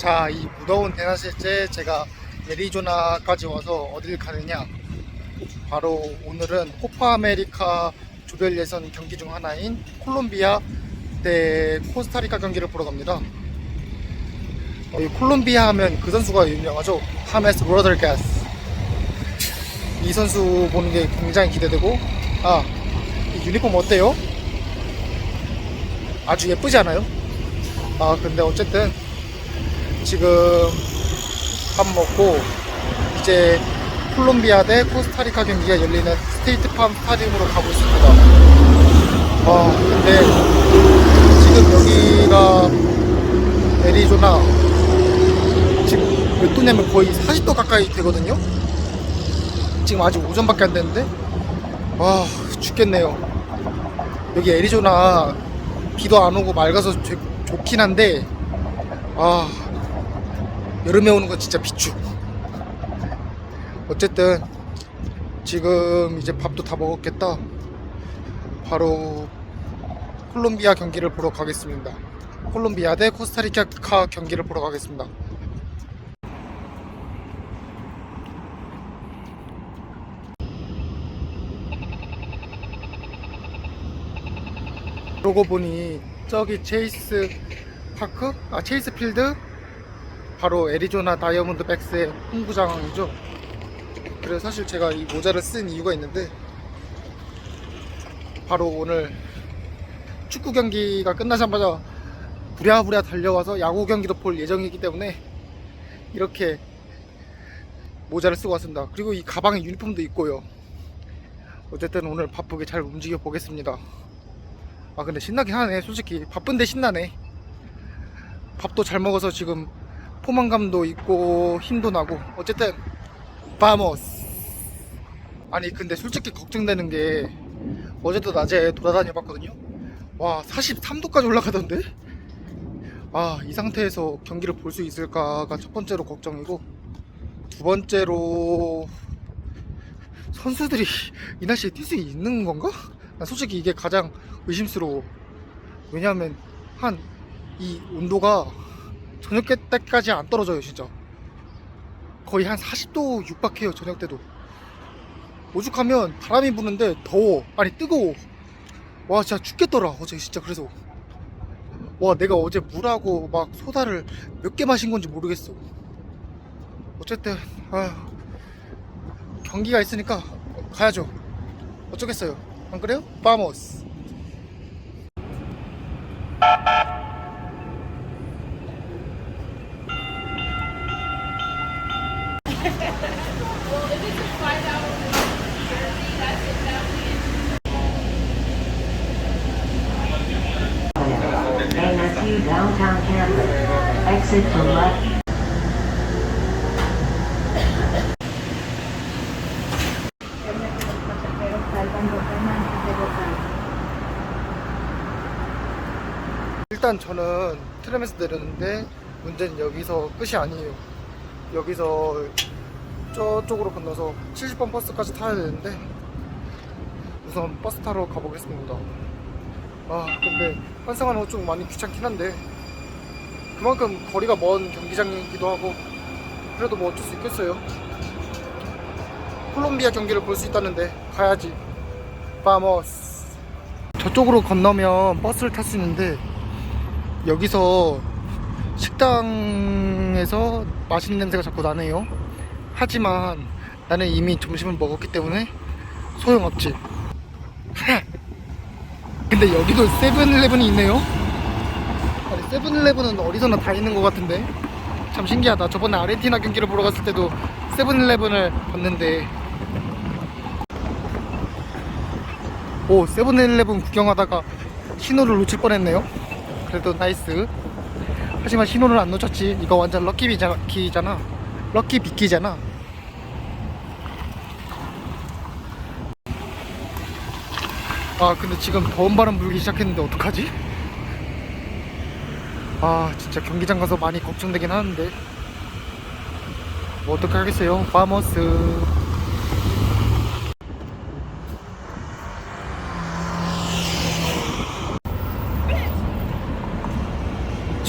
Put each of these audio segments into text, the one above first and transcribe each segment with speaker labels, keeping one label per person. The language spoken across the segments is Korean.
Speaker 1: 자, 이 무더운 대낮에 제가 애리조나까지 와서 어딜 가느냐? 바로 오늘은 코파 아메리카 조별 예선 경기 중 하나인 콜롬비아 대 코스타리카 경기를 보러 갑니다. 어, 이 콜롬비아 하면 그 선수가 유명하죠. 하메스 로드리게스. 이 선수 보는 게 굉장히 기대되고, 아, 이 유니폼 어때요? 아주 예쁘지 않아요? 아, 근데 어쨌든 지금 밥 먹고 이제 콜롬비아 대 코스타리카 경기가 열리는 스테이트팜 스타디움으로 가고 있습니다. 아, 근데 지금 여기가 애리조나 지금 몇 도냐면 거의 40도 가까이 되거든요. 지금 아직 오전밖에 안 됐는데 와 죽겠네요. 여기 애리조나 비도 안 오고 맑아서 좋- 좋긴 한데 아 여름에 오는 건 진짜 비추. 어쨌든 지금 이제 밥도 다 먹었겠다. 바로 콜롬비아 경기를 보러 가겠습니다. 콜롬비아 대 코스타리카 경기를 보러 가겠습니다. 그러고 보니 저기 체이스 파크? 아 체이스 필드? 바로 애리조나 다이아몬드 백스의 홍구장이죠. 그래서 사실 제가 이 모자를 쓴 이유가 있는데 바로 오늘 축구 경기가 끝나자마자 부랴부랴 달려와서 야구 경기도 볼 예정이기 때문에 이렇게 모자를 쓰고 왔습니다. 그리고 이 가방에 유니폼도 있고요. 어쨌든 오늘 바쁘게 잘 움직여 보겠습니다. 아 근데 신나긴 하네 솔직히 바쁜데 신나네 밥도 잘 먹어서 지금 포만감도 있고 힘도 나고 어쨌든 바모스 아니 근데 솔직히 걱정되는 게 어제도 낮에 돌아다녀 봤거든요 와 43도까지 올라가던데 아 이 상태에서 경기를 볼 수 있을까가 첫 번째로 걱정이고 두 번째로 선수들이 이 날씨에 뛸 수 있는 건가? 난 솔직히 이게 가장 의심스러워. 왜냐하면 한 이 온도가 저녁 때까지 안 떨어져요, 진짜. 거의 한 40도 육박해요, 저녁 때도. 오죽하면 바람이 부는데 더워. 아니, 뜨거워. 와, 진짜 죽겠더라, 어제 진짜 그래서. 와, 내가 어제 물하고 막 소다를 몇 개 마신 건지 모르겠어. 어쨌든, 아 경기가 있으니까 가야죠. 어쩌겠어요. 안 그래요? 바모스.
Speaker 2: ASU downtown campus. Exit to left.
Speaker 1: 일단 저는 트램에서 내렸는데 문제는 여기서 끝이 아니에요. 여기서 저쪽으로 건너서 70번 버스까지 타야 되는데 우선 버스 타러 가보겠습니다. 아 근데 환승하는 거좀 많이 귀찮긴 한데 그만큼 거리가 먼 경기장이기도 하고 그래도 뭐 어쩔 수 있겠어요. 콜롬비아 경기를 볼 수 있다는데 가야지. 바모스. 저쪽으로 건너면 버스를 탈 수 있는데 여기서 식당에서 맛있는 냄새가 자꾸 나네요. 하지만 나는 이미 점심을 먹었기 때문에 소용없지. 근데 여기도 세븐일레븐이 있네요. 아니 세븐일레븐은 어디서나 다 있는 것 같은데 참 신기하다. 저번에 아르헨티나 경기를 보러 갔을 때도 세븐일레븐을 봤는데 오 세븐일레븐 구경하다가 신호를 놓칠 뻔했네요. 그래도 나이스. 하지만 신호를 안 놓쳤지. 이거 완전 럭키비잖아. 럭키 비키잖아. 아 근데 지금 더운 바람 불기 시작했는데 어떡하지? 아 진짜 경기장 가서 많이 걱정되긴 하는데 뭐 어떻게 하겠어요 바머스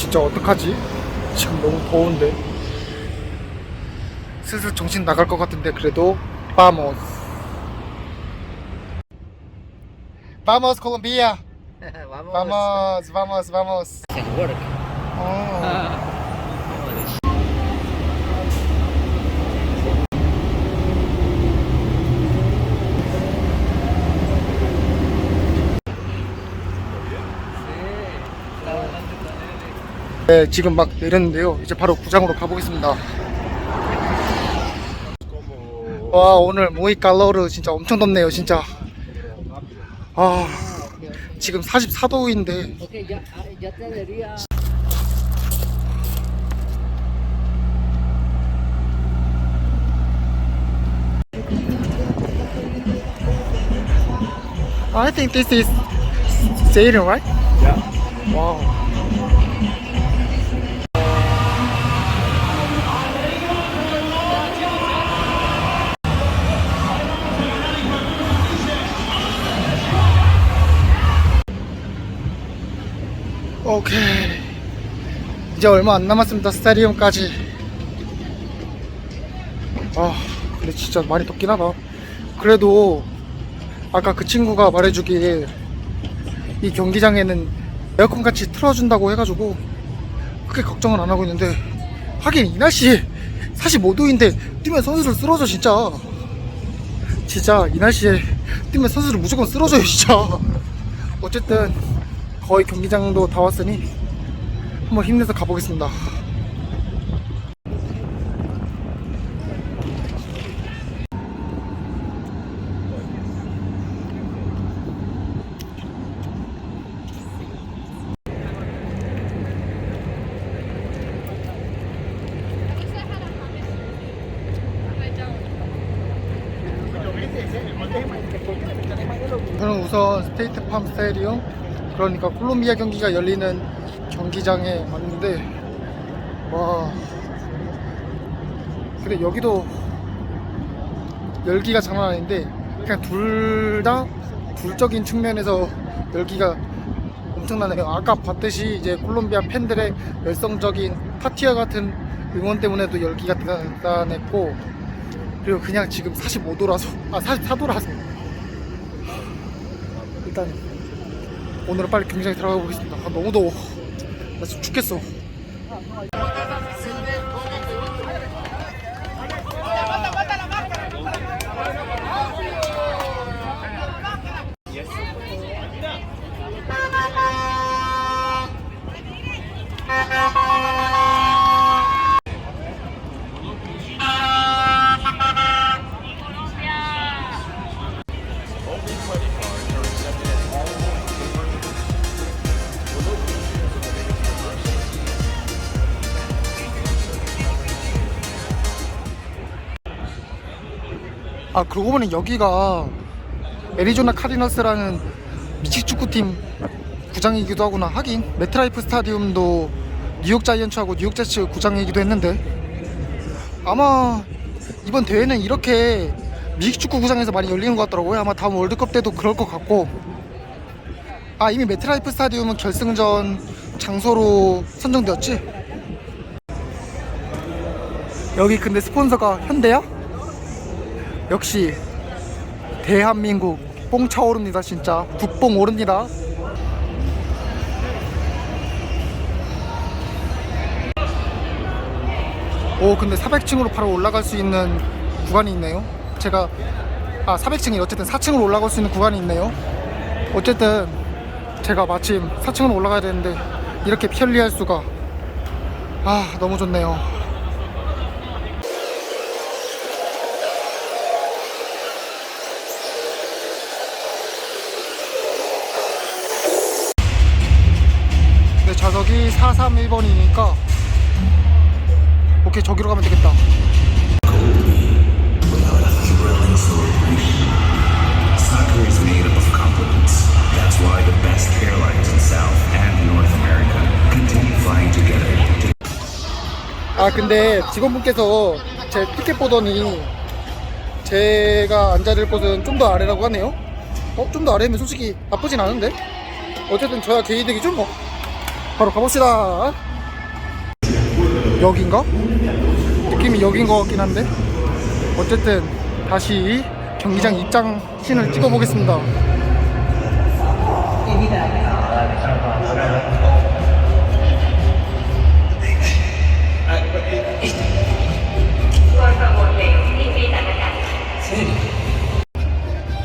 Speaker 1: 진짜 어떡하지? 지금 너무 더운데 슬슬 정신 나갈 것 같은데 그래도 바모스 바모스 콜롬비아
Speaker 3: Vamos. Can work.
Speaker 1: 어. 네, 지금 막 내렸는데요. 이제 바로 구장으로 가보겠습니다. 와, 오늘 모이 갈로르 진짜 엄청 덥네요, 진짜. 아, 지금 44도인데
Speaker 3: Ok, ya, ah, ya te diría.
Speaker 1: I think this is stadium, right?
Speaker 4: Yeah.
Speaker 1: Wow. 오케이. 이제 얼마 안 남았습니다. 스타디움까지. 아, 근데 진짜 많이 덥긴 하다. 그래도 아까 그 친구가 말해주길 이 경기장에는 에어컨 같이 틀어준다고 해가지고 크게 걱정은 안 하고 있는데 하긴 이 날씨에 45도인데 뛰면 선수를 쓰러져 진짜 진짜 이 날씨에 뛰면 선수를 무조건 쓰러져요 진짜 어쨌든 거의 경기장도 다 왔으니 한번 힘내서 가보겠습니다. 저는 우선 스테이트 팜 스타디움 그러니까 콜롬비아 경기가 열리는 경기장에 왔는데 와. 근데 여기도 열기가 장난 아닌데 그냥 둘다 둘적인 측면에서 열기가 엄청나네요. 아까 봤듯이 이제 콜롬비아 팬들의 열성적인 파티와 같은 응원 때문에도 열기가 대단했고 그리고 그냥 지금 45도라서 아 44도라서. 일단 오늘은 빨리 경기장에 들어가 보겠습니다. 아, 너무 더워. 나 지금 죽겠어. 아 그러고 보니 여기가 애리조나 카디너스라는 미식 축구팀 구장이기도 하구나. 하긴 메트라이프 스타디움도 뉴욕 자이언츠하고 뉴욕 제츠 구장이기도 했는데 아마 이번 대회는 이렇게 미식 축구 구장에서 많이 열리는 것 같더라고요. 아마 다음 월드컵 때도 그럴 것 같고 아 이미 메트라이프 스타디움은 결승전 장소로 선정되었지? 여기 근데 스폰서가 현대야? 역시 대한민국 뽕 차오릅니다 진짜. 국뽕 오릅니다. 오 근데 400층으로 바로 올라갈 수 있는 구간이 있네요. 제가 아 400층이 어쨌든 4층으로 올라갈 수 있는 구간이 있네요. 어쨌든 제가 마침 4층으로 올라가야 되는데 이렇게 편리할 수가 아 너무 좋네요 내 좌석이 431번이니까 오케이 저기로 가면 되겠다 아 근데 직원분께서 제 티켓 보더니 제가 앉아야 될 곳은 좀 더 아래라고 하네요 어? 좀 더 아래면 솔직히 나쁘진 않은데 어쨌든 저야 개이득이죠 뭐 바로 가봅시다. 여긴가? 느낌이 여긴 것 같긴 한데. 어쨌든 다시 경기장 입장 씬을 찍어보겠습니다.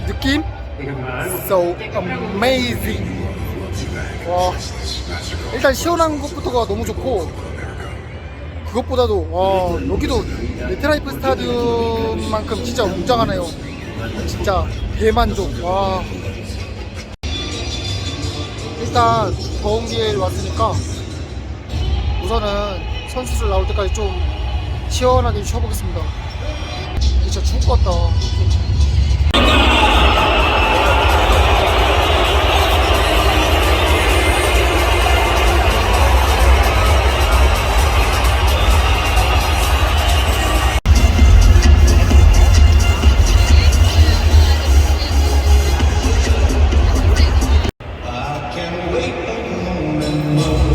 Speaker 1: 느낌? So amazing. 와 일단 시원한 것부터가 너무 좋고 그것보다도 와 여기도 메트라이프 스타디움만큼 진짜 웅장하네요. 진짜 대만족. 와. 일단 더운 기회에 왔으니까 우선은 선수들 나올 때까지 좀 시원하게 쉬어보겠습니다. 진짜 같다
Speaker 4: wait a moment.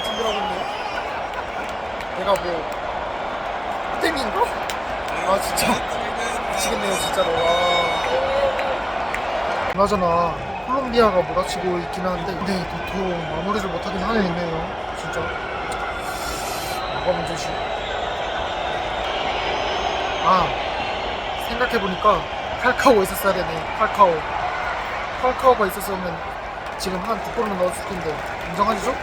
Speaker 1: 이드를 할 준비를 하고 있네요. 내가 뭐 땡인가? 아 진짜. 미치겠네요 진짜로. 와 그나저나 콜롬비아가 몰아치고 있긴 한데 근데 도통 마무리를 못하긴 하네 있네요 진짜. 뭐가 문제지? 아 생각해보니까 팔카오 있었어야 되네 팔카오. 팔카오가 있었으면 지금 한 두 골은 넣었을 텐데 인정하시죠?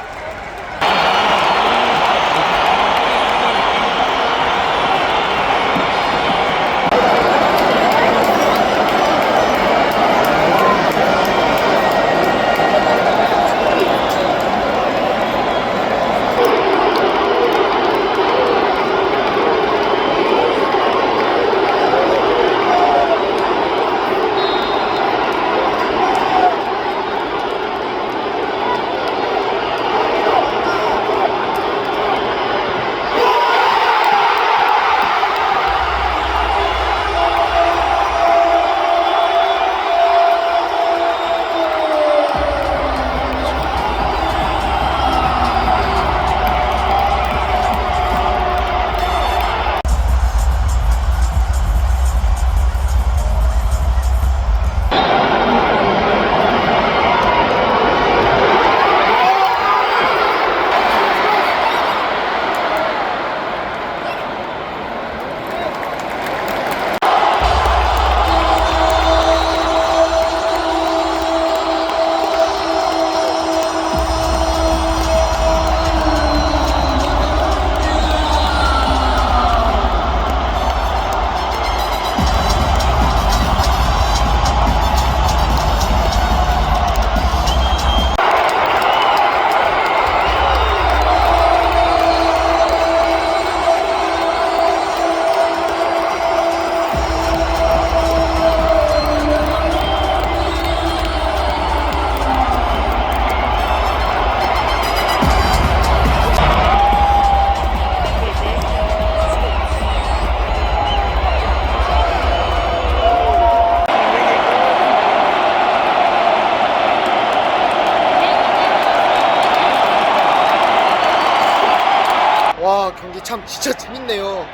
Speaker 1: 아 경기 참 진짜 재밌네요.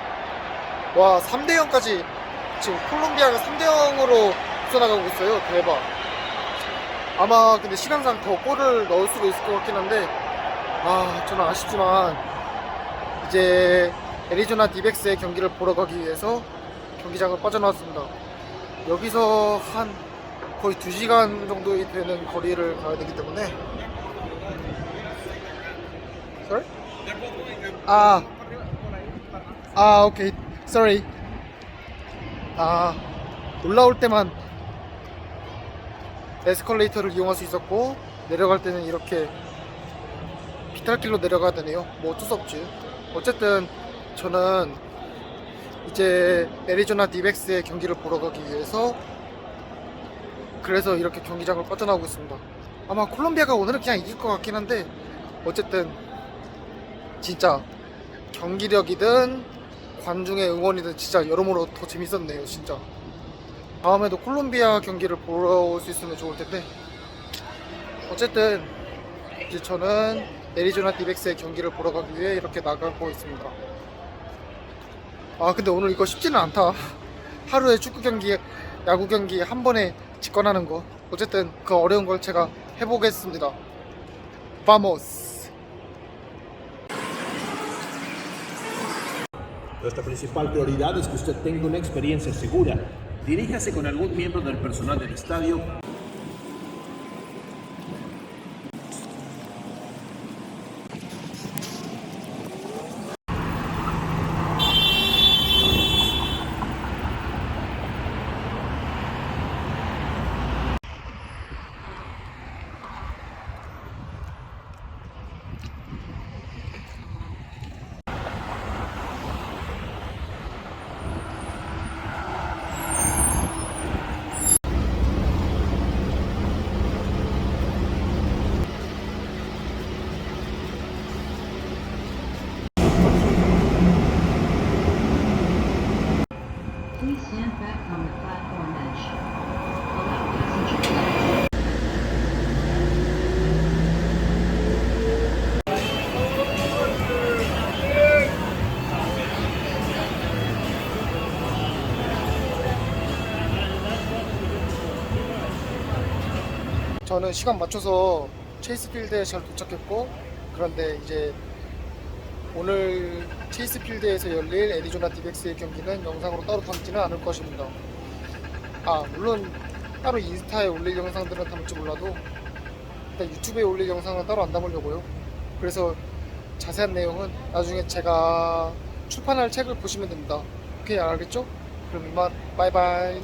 Speaker 1: 와 3대 0까지 지금 콜롬비아가 3대 0으로 앞서나가고 있어요. 대박. 아마 근데 시간상 더 골을 넣을 수도 있을 것 같긴 한데 아 저는 아쉽지만 이제 애리조나 디백스의 경기를 보러 가기 위해서 경기장을 빠져나왔습니다. 여기서 한 거의 2시간 정도 되는 거리를 가야 되기 때문에 아, 아, 오케이. Sorry. 아, 올라올 때만 에스컬레이터를 이용할 수 있었고 내려갈 때는 이렇게 비탈길로 내려가야 되네요. 뭐 어쩔 수 없지. 어쨌든 저는 이제 애리조나 디백스의 경기를 보러 가기 위해서 그래서 이렇게 경기장을 빠져나오고 있습니다. 아마 콜롬비아가 오늘은 그냥 이길 것 같긴 한데 어쨌든 진짜 경기력이든 관중의 응원이든 진짜 여러모로 더 재밌었네요 진짜. 다음에도 콜롬비아 경기를 보러 올 수 있으면 좋을 텐데. 어쨌든 이제 저는 애리조나 디백스의 경기를 보러 가기 위해 이렇게 나가고 있습니다. 아 근데 오늘 이거 쉽지는 않다. 하루에 축구 경기 야구 경기 한 번에 직관하는 거. 어쨌든 그 어려운 걸 제가 해보겠습니다. 바모스
Speaker 5: Nuestra principal prioridad es que usted tenga una experiencia segura. Diríjase con algún miembro del personal del estadio
Speaker 1: 저는 시간 맞춰서 체이스 필드에 잘 도착했고 그런데 이제 오늘 체이스 필드에서 열릴 애리조나 디백스의 경기는 영상으로 따로 담지는 않을 것입니다. 아 물론 따로 인스타에 올릴 영상들은 담을지 몰라도 일단 유튜브에 올릴 영상은 따로 안 담으려고요. 그래서 자세한 내용은 나중에 제가 출판할 책을 보시면 됩니다. 오케이 알겠죠? 그럼 이만 바이바이.